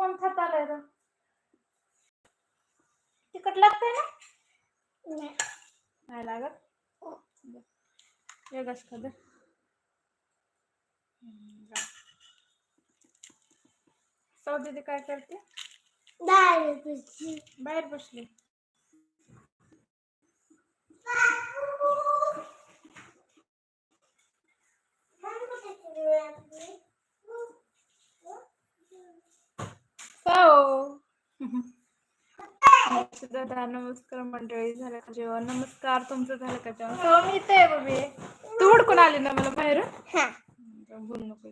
कोण खात आलंय तिखट लागतंय ना? नाही. लागत? ये गस खाद सौ दीदी काय करते? डाळ रुपयाची. बाहेर बसली. सौ दादा नमस्कार मंडळी झालं का जेवण? नमस्कार तुमचं झालं का जेवण? सौ मी इथे आहे बबी तू हुडकून आली ना मला बाहेर हा. बोलू नको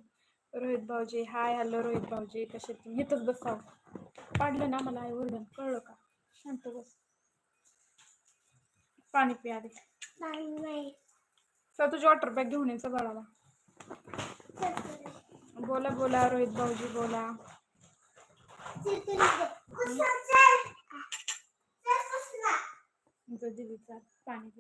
रोहित भाऊजी हाय हॅलो रोहित भाऊजी कसे तुम्ही? इथंच बसाव पाडलं ना मला आई ओरडून. कळलं का? शांत बस. पाणी पी आधी नाही. सर तुझी वॉटर बॅग घेऊन यायचं बाळाला. बोला बोला रोहित भाऊजी बोला. पाणी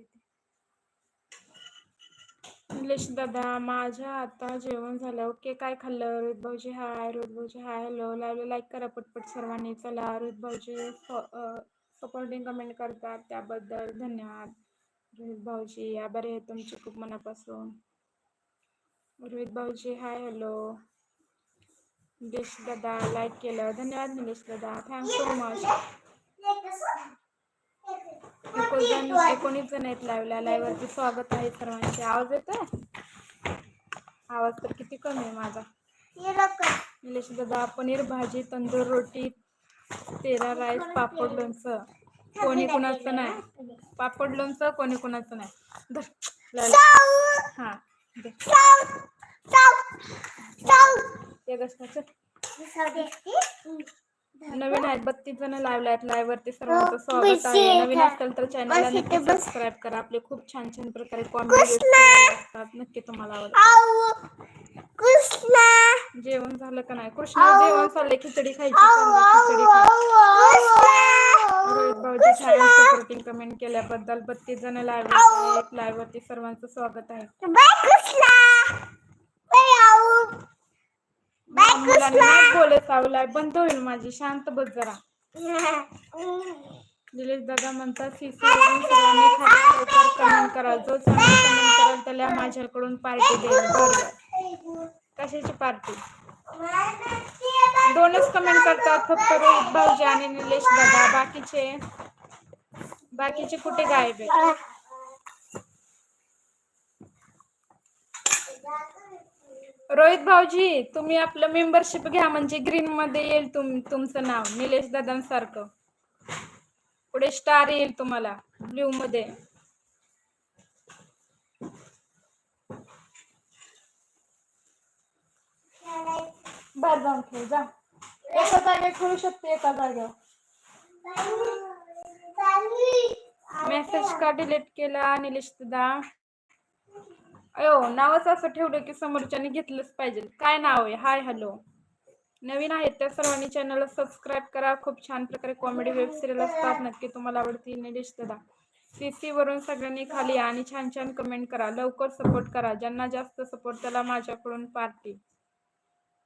निलेश दादा माझ्या आता जेवण झालं. ओके काय खाल्लं? रोहित भाऊजी हाय रोहित भाऊजी हाय. हॅलो लावलं लाईक करा पटपट सर्वांनी. चला रोहित भाऊजी सपोर्टिंग कमेंट करतात. त्याबद्दल धन्यवाद. रोहित भाऊजी आभारी आहे तुमचे खूप मनापासून. रोहित भाऊजी हाय हॅलो. निलेश दादा लाईक केलं. धन्यवाद निलेश दादा. थँक सो मच एकोणीस जण एकोणीस जण आहेत लाईव्हला लाईव्हवरती स्वागत आहे सर्वांचे. आवाज येतोय? आवाज तर किती कमी आहे माझा. निलेश दादा पनीर भाजी तंदूर रोटी तेरा राईस पापड लोणचं. कोणी कुणाचं नाही. पापड लोणचं कोणी कुणाचं नाही. हा नवीन आहेत बत्तीस जण लाईव्ह आहेत लाईव्ह वरती सर्वांचं स्वागत आहे. नवीन असेल तर चॅनलला नक्की सबस्क्राईब करा. आपले खूप छान छान प्रकारे कॉमेडी असतात. नक्की तुम्हाला आवडतात. कृष्णा. जेवण झालं का नाही? कृष्णा जेवण चाललंय. खिचडी खायची खिचडी आऊ, खायची. कृष्णा. रोहित भाऊजी छान सपोर्टिंग कमेंट केल्याबद्दल बत्तीस जण लाईव्ह लाईव्ह वरती सर्वांचं स्वागत आहे. मुलांना नाही बोलत लाईव्ह बंद होईल माझी. शांत बस जरा. निलेश दादा म्हणतात सीसी वरून सर्वांनी खाली लवकर कमेंट करा जो चांगला कमेंट कराल त्याला माझ्याकडून पार्टी देईल बरोबर. कशाची पार्टी? दोनच कमेंट करतात फक्त रोहित भाऊजी आणि निलेश दादा. बाकीचे? बाकीचे कुठे गायब आहे रोहित भाऊजी तुम्ही आपलं मेंबरशिप घ्या म्हणजे ग्रीन मध्ये येईल तुम तुमचं नाव निलेश दादांसारखं पुढे स्टार येईल तुम्हाला ब्ल्यू मध्ये. बाहेर जाऊन खेळ जा. एका जागेवर खेळू शकते एका जागेवर. मेसेज का डिलीट केला निलेश दादा? अयो नावच असं ठेवलं की समोरच्याने घेतलंच पाहिजे. काय नाव आहे? Hi hello. नवीन आहेत त्या सर्वांनी चॅनलला सबस्क्राईब करा. खूप छान प्रकारे कॉमेडी वेब सिरियल असतात नक्की तुम्हाला आवडती निलेश दादा. सीसी वरून सगळ्यांनी खाली या आणि छान छान कमेंट करा. लवकर सपोर्ट करा. ज्यांना जास्त सपोर्ट त्याला माझ्याकडून पार्टी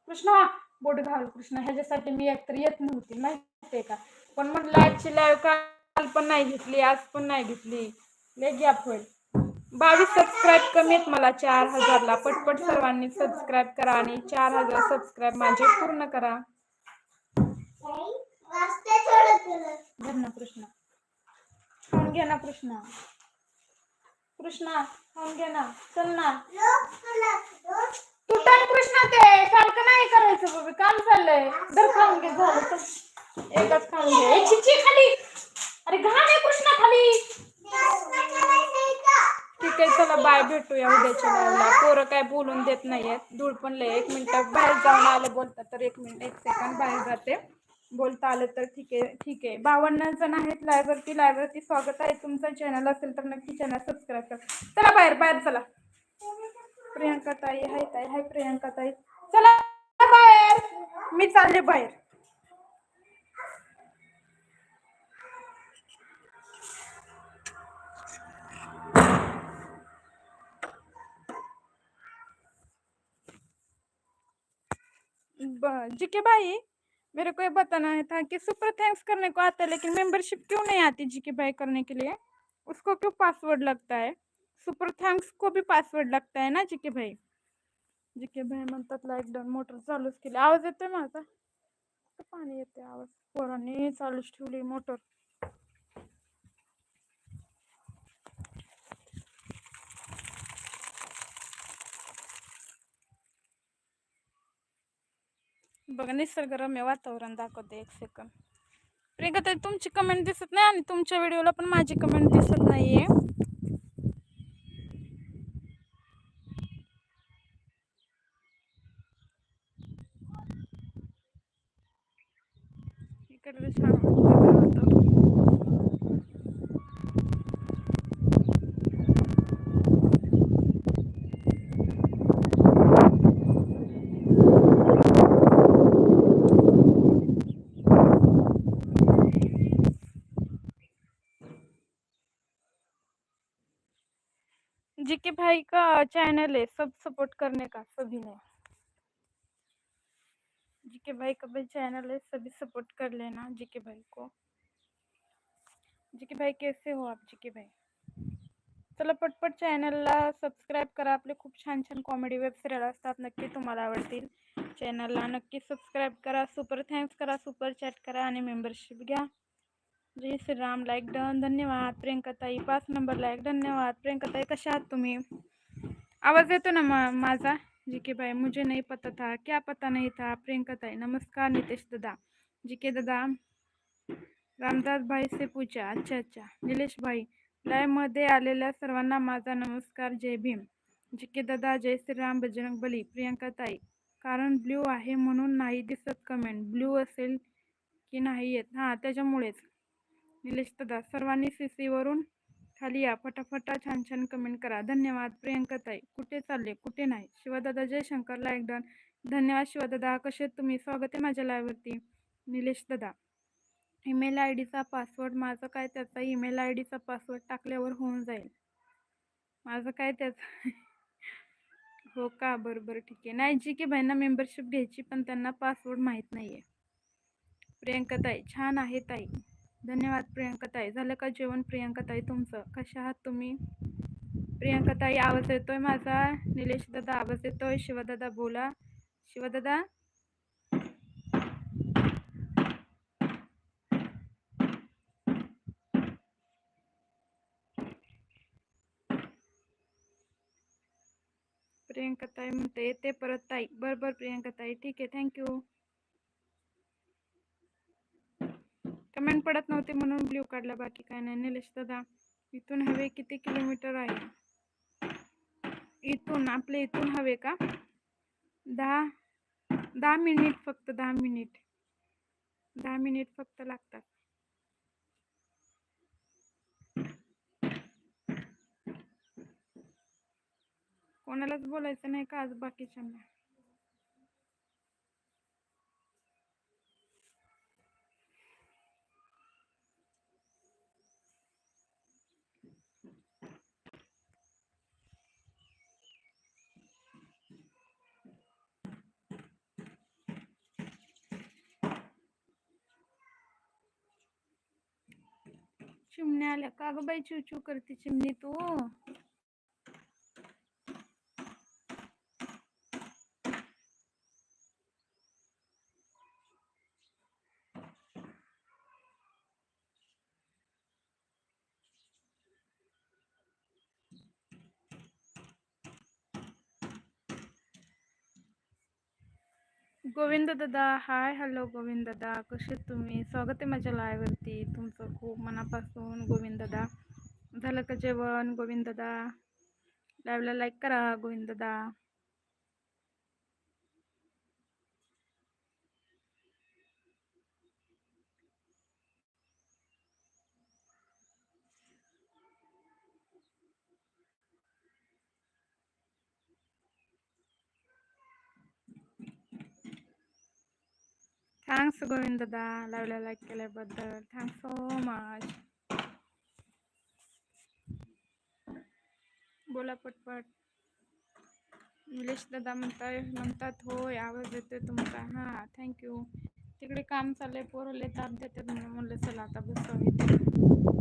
कृष्णा बोट घाल. कृष्णा ह्याच्यासाठी मी एकतर येत नव्हती. माहितीये का? पण म्हटलं आजची लाईव्ह काल पण नाही घेतली आज पण नाही घेतली. लय गॅप होईल. बावीस सबस्क्राईब कमी आहेत मला चार हजारला. पटपट सर्वांनी सबस्क्राईब करा आणि चार हजार सबस्क्राईब माझे पूर्ण करा. धर ना कृष्णा. खाऊन घे ना कृष्णा. कृष्णा खाऊन घे ना. चल ना. तुटन कृष्णा ते सारखं नाही करायचं बाबी काम चाललंय. धर खाऊन घे झालं एकच खाऊन घे. खाली. अरे घाण आहे कृष्णा खाली. ठीक आहे चला बाय भेटूया उद्याच्या लाईव्हला पोरं काय बोलून देत नाहीयेत. धूळ पण लय. एक मिनिट बाहेर जाऊन आलं बोलतात तर एक मिनिट एक सेकंड बाहेर जाते. बोलता आलं तर ठीक आहे ठीक आहे. बावन्न जण आहेत लायब्ररी वरती. स्वागत आहे. तुमचं चॅनल असेल तर नक्की चॅनल सबस्क्राईब करा. चला बाहेर बाहेर चला. प्रियंका ताई हाय ताई हाय प्रियंका ताई. चला बाहेर. मी चालले बाहेर. जिके भाई, मेरे को ये बताना है था कि सुपर थैंक्स करने को आता है, लेकिन मेंबरशिप क्यों नहीं आती जीके भाई करने के लिए? उसको क्यों पासवर्ड लगता है? सुपर थैंक्स को भी पासवर्ड लगता है ना जी के भाई? जी के भाई म्हणतात लॉकडाऊन डाऊन मोटर चालूच केली. आवाज़ येतोय माझा? पाणी येते आवाज़. पोरांनी चालूच ठेवली मोटर बघा निसर्गरम्य वातावरण दाखवते एक सेकंद प्रियंका ताई तुमची कमेंट दिसत नाही आणि तुमच्या व्हिडिओला पण माझी कमेंट दिसत नाहीये. जीके भाई का चैनल है, सब सपोर्ट करने का, सभी ने। जीके भाई का भी चैनल है, सभी सपोर्ट कर लेना जीके भाई को। जीके भाई कैसे हो आप जीके भाई? चला पटपट चॅनलला सबस्क्राईब करा आपले खूप छान छान कॉमेडी वेब सिरियल असतात, नक्की तुम्हाला आवडतील. चॅनलला नक्की सबस्क्राईब करा सुपर थँक्स करा सुपर चॅट करा आणि मेंबरशिप घ्या. जय श्रीराम लाईक डन. धन्यवाद. प्रियंकाताई पाच नंबर लाईक. धन्यवाद. प्रियंकाताई कशा आहात तुम्ही? आवाज येतो ना मा माझा? जी के भाई मुझे नहीं पता था. क्या पता नहीं था? प्रियंकाताई नमस्कार. नितेश दादा. जी के दादा रामदास भाई से पूजा अच्छा अच्छा. निलेश भाई लाईव्हमध्ये आलेल्या सर्वांना माझा नमस्कार. जय भीम. जी के दादा जय श्रीराम. बजरंग बली प्रियंकाताई. कारण ब्ल्यू आहे म्हणून नाही दिसत कमेंट ब्ल्यू असेल की नाही येत? हां त्याच्यामुळेच. निलेश दादा सर्वांनी सी सीवरून खाली या. फटाफटा छान छान कमेंट करा. धन्यवाद प्रियंकाताई कुठे चालले? कुठे नाही? शिवदादा जयशंकर लाईक डन धन्यवाद शिवदादा. कसे आहेत तुम्ही? स्वागत आहे माझ्या लाईव्हवरती निलेश दादा ईमेल आय डीचा पासवर्ड माझं काय? त्याचा ईमेल आय डीचा पासवर्ड टाकल्यावर होऊन जाईल. माझं काय त्याचं? हो का? बरं बरं. ठीक आहे. नाही जी की भाईंना मेंबरशिप घ्यायची पण त्यांना पासवर्ड माहीत नाही आहे प्रियंकाताई छान आहे ताई. धन्यवाद प्रियंकाताई. झालं का जेवण प्रियंकाताई तुमचं? कशा आहात तुम्ही? प्रियंकाताई आवाज येतोय माझा? निलेश दादा आवाज येतोय? शिवदादा बोला. शिवदादा प्रियंकाताई म्हणते येते परत ताई. बरं बरं प्रियंकाताई. ठीक आहे थँक्यू. कमेंट पडत नव्हते म्हणून ब्ल्यू काढला. बाकी काय नाही. निलेश दादा इथून हवे किती किलोमीटर आहे? इथून आपले इथून हवे का? दहा दहा मिनिट फक्त दहा मिनिट. दहा मिनिट फक्त लागतात. कोणालाच बोलायचं नाही का आज बाकीच्यांना? चिमण्या आल्या. का ग बाई चिवचिव करते चिमणी तू गोविंद दादा हाय हॅलो गोविंद दादा. कसे तुम्ही? स्वागत आहे माझ्या लायवरती तुमचं खूप मनापासून गोविंद दादा. झालं का जेवण गोविंद दादा? लाईव्हला लाईक करा गोविंद दादा. थँक्स गोविंद दादा लाईव्हला लाईक केल्याबद्दल थँक्स सो मच बोला पटपट. निलेश दादा म्हणताय म्हणतात होय आवाज येतोय तुमचा. हां थँक्यू तिकडे काम चाललंय पोरले ताप देतात म्हणून म्हणलं चला आता बसव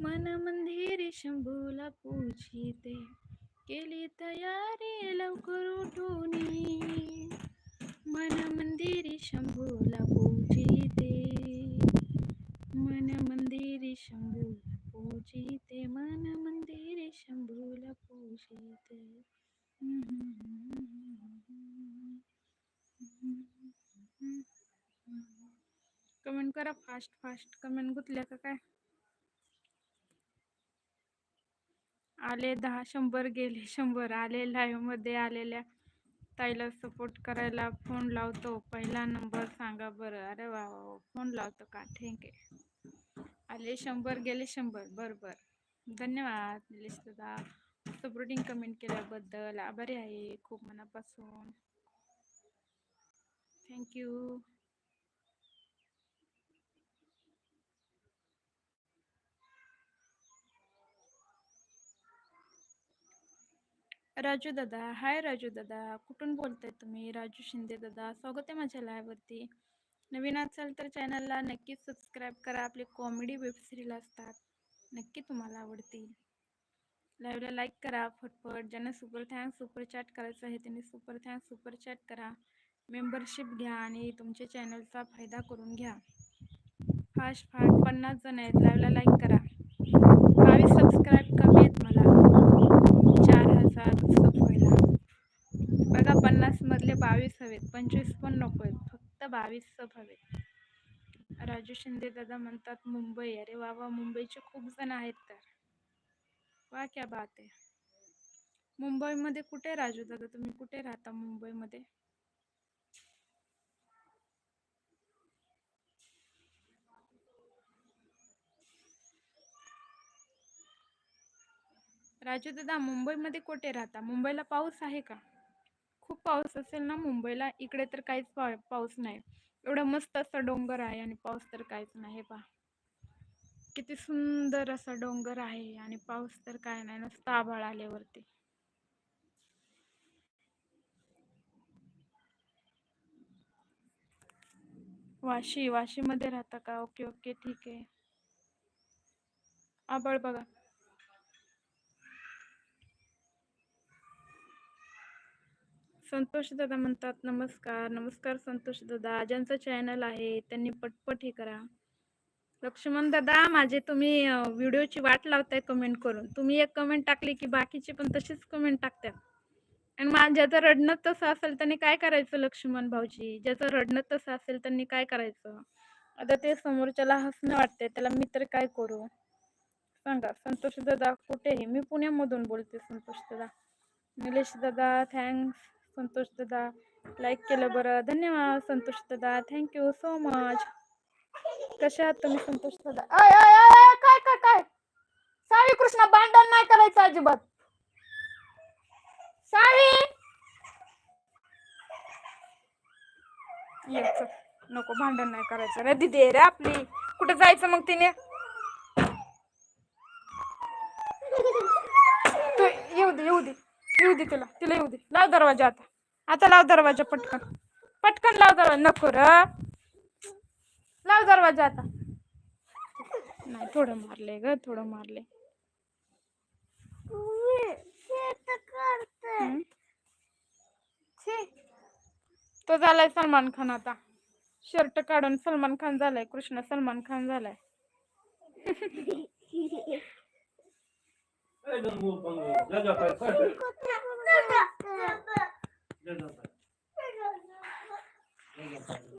मन मंदिर शंभूला पूजिते केली तयारी लवकर उठूनी मन मंदिर शंभूला पूजिते मन मंदिर शंभूला पूजिते मन मंदिर शंभूला पूजिते कमेंट करा, फास्ट फास्ट, कमेंट गुतल्या का काय? आले दहा शंभर गेले शंभर आले लाईव्हमध्ये आलेल्या ताईला सपोर्ट करायला फोन लावतो. पहिला नंबर सांगा बरं. अरे वा वा. फोन लावतो का? ठीक आहे आले शंभर गेले शंभर. बरं बरं. धन्यवाद निलेश दादा. सपोर्टिंग कमेंट केल्याबद्दल आभारी आहे. खूप मनापासून. थँक्यू राजू दादा. हाय राजू दादा. कुठून बोलताय तुम्ही? राजू शिंदे दादा. स्वागत आहे माझ्या लायवरती नवीन असाल तर चॅनलला नक्की सबस्क्राईब करा. आपली कॉमेडी वेबसिरीज असतात. नक्की तुम्हाला आवडतील. लाईव्हला लाईक करा. फटफट. ज्यांना सुपर थँक्स सुपर चॅट करायचं आहे त्यांनी सुपर थँक्स सुपर चॅट करा. मेंबरशिप घ्या आणि तुमच्या चॅनलचा फायदा करून घ्या. फास्ट फास्ट पन्नास जण आहेत. लाईव्हला लाईक करा बावीस सबस्क्राईब कमी आहेत मला चार हजार सब व्हायला बघा पन्नास मधले बावीस हवेत पंचवीस पण नको आहेत फक्त बावीस सब हवेत. राजू शिंदे दादा म्हणतात मुंबई अरे वा वा मुंबईचे खूप जण आहेत तर. वा क्या बात आहे. मुंबईमध्ये कुठे राजू दादा? तुम्ही कुठे राहता मुंबईमध्ये? राजू दादा मुंबईमध्ये कुठे राहता? मुंबईला पाऊस आहे का? पाऊस असेल ना मुंबईला इकडे तर काहीच पा पाऊस नाही. एवढं मस्त असं डोंगर आहे आणि पाऊस तर काहीच नाही हे पहा. किती सुंदर असा डोंगर आहे आणि पाऊस तर काय नाही नुसतं आभाळ आल्यावरती. वाशी वाशीमध्ये राहता का? ओके ओके ठीक आहे. आभाळ बघा. संतोष दादा म्हणतात नमस्कार नमस्कार संतोष दादा. ज्यांचं चॅनल आहे त्यांनी पटपट हे करा. लक्ष्मण दादा माझे तुम्ही व्हिडिओची वाट लावताय कमेंट करून. तुम्ही एक कमेंट टाकली की बाकीचे पण तशीच कमेंट टाकतात. आणि मा ज्याचं रडणं तसं असेल त्यांनी काय करायचं लक्ष्मण भाऊजी? ज्याचं रडणं तसं असेल त्यांनी काय करायचं? आता ते समोरच्याला हसणं वाटते त्याला मी तर काय करू? सांगा. संतोष दादा कुठे आहे? मी पुण्यामधून बोलते संतोष दादा. निलेश दादा थँक्स संतोष दादा लाईक केलं बरं. धन्यवाद संतोष दादा थँक्यू सो मच कसे आहात तुम्ही संतोष दादा आय आय आय आय, काय काय काय? सावी कृष्ण भांडण नाही करायचं अजिबात. सावी. नको भांडण नाही करायचं. रे दिदी रे आपली. कुठे जायचं मग तिने? तू येऊ दे येऊ दे. येऊ दे तिला तिला येऊ दे. लाव दरवाजा आता. आता लाव दरवाजा पटकन. पटकन लाव दरवाजा. नको र. लाव दरवाजा आता. नाही थोडं मारले ग थोडं मारले. तो झालाय सलमान खान आता. शर्ट काढून सलमान खान झालाय कृष्ण सलमान खान झालाय. Jangan lupa untuk jaga.